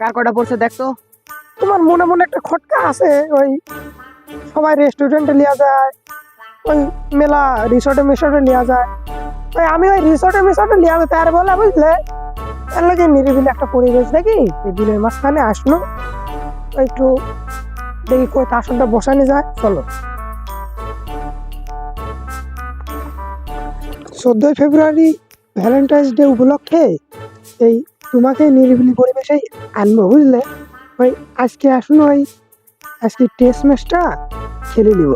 কার কটা পড়ছে দেখতো তোমার মনে মনে একটা খটকা আছে, ওই সবাই রেস্টুরেন্টে লিয়া যায়, ওই মেলা রিসোর্টে মিসোর্টে লিয়া যায়। ওই আমি ওই রিসোর্টে মিসোর্টে লিয়া যেতে আর বলে বুঝলে? এর লাগে নিরিবিলি একটা পরিবেশ দেখি এই বিলের মাঝখানে আসলো। একটু দেখি কই তার সাথে বসানি যায়, চলো। চোদ্দই ফেব্রুয়ারি ভ্যালেন্টাইন্স ডে উপলক্ষে এই তোমাকে নিরিবিলি পরিবেশে আনব বুঝলে? ওই আজকে আসুন ওই আজকে টেস্ট ম্যাচটা খেলে নিব।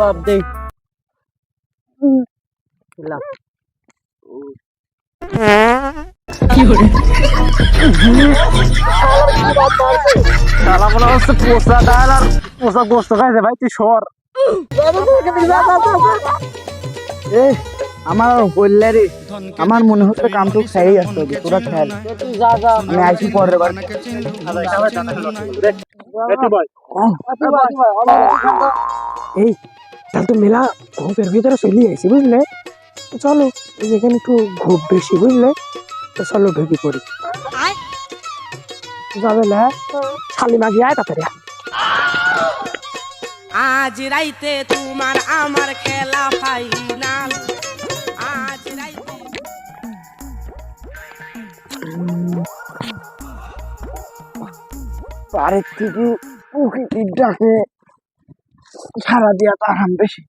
বাপ দেখ মনে পোষা ডাল আর পোষা গোস্ত খাইছে ভাই তুই সর। আমার বললে রে আমার মনে হচ্ছে কামটু খেয়েই আসতে হবে তোরা খেল আমি আসি পরের বার। এই তাহলে তো মেলা ঘোপের ভিতরে চলে আইছি বুঝলে? তো চলো এখানে একটু ঘোপ বেশি বুঝলে? তো চলো ঢুকি পড়ি যাবে না? শালি মাগি আয় তাড়াতাড়ি। আজ রাইতে তোমার আমার খেলা ফাইনাল। আজ রাইতে পাড়ের থেকে প্রকৃতির ডাকে। সারা দিয়া তার হাম বেশি।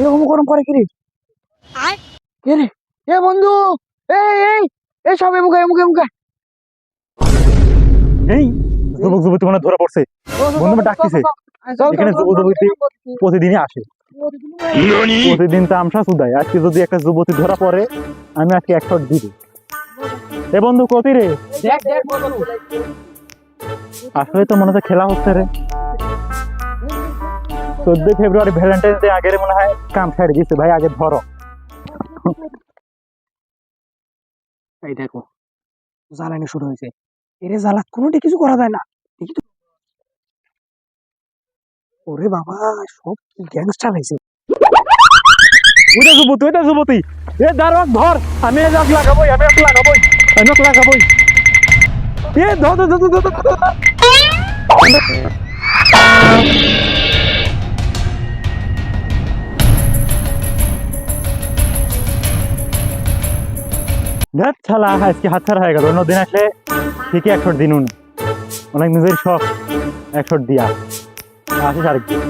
এরকম গরম করে কিরে কে রে? এ বন্ধু এই এই। এই সব এমুকে এমুকে এমুকে এই যুবক যুবতী মানে ধরা পড়ছে বন্ধু ডাকতেছে। এখানে যুবক যুবতী প্রতিদিনই আসে প্রতিদিন তামসা সুদায় আজকে যদি একটা যুবতী ধরা পড়ে আমি আজকে এক শট দিব এ বন্ধু কতি রে আসলে তো মনে হচ্ছে খেলা হচ্ছে রে চোদ্দই ফেব্রুয়ারি ভ্যালেন্টাইন্স ডে আগের মনে হয় কাম ছেড়ে দিচ্ছে ভাই আগে ধরো এই দেখো জ্বালানি শুরু হয়েছে। এরে জ্বালাত কোনোটি কিছু করা যায় না। ওরে বাবা সব গ্যাংস্টার হয়েছে। এ ধর। আমি লাগাবোই আমি লাগাবোই। লাগাবোই ধর, দেখ ছালা আজকে হাত ছাড়া হয়ে গেল অন্যদিন আসলে ঠিকই একশো দিন অনেক নিজের শখ একশো দিয়া আসিস আরেকদিন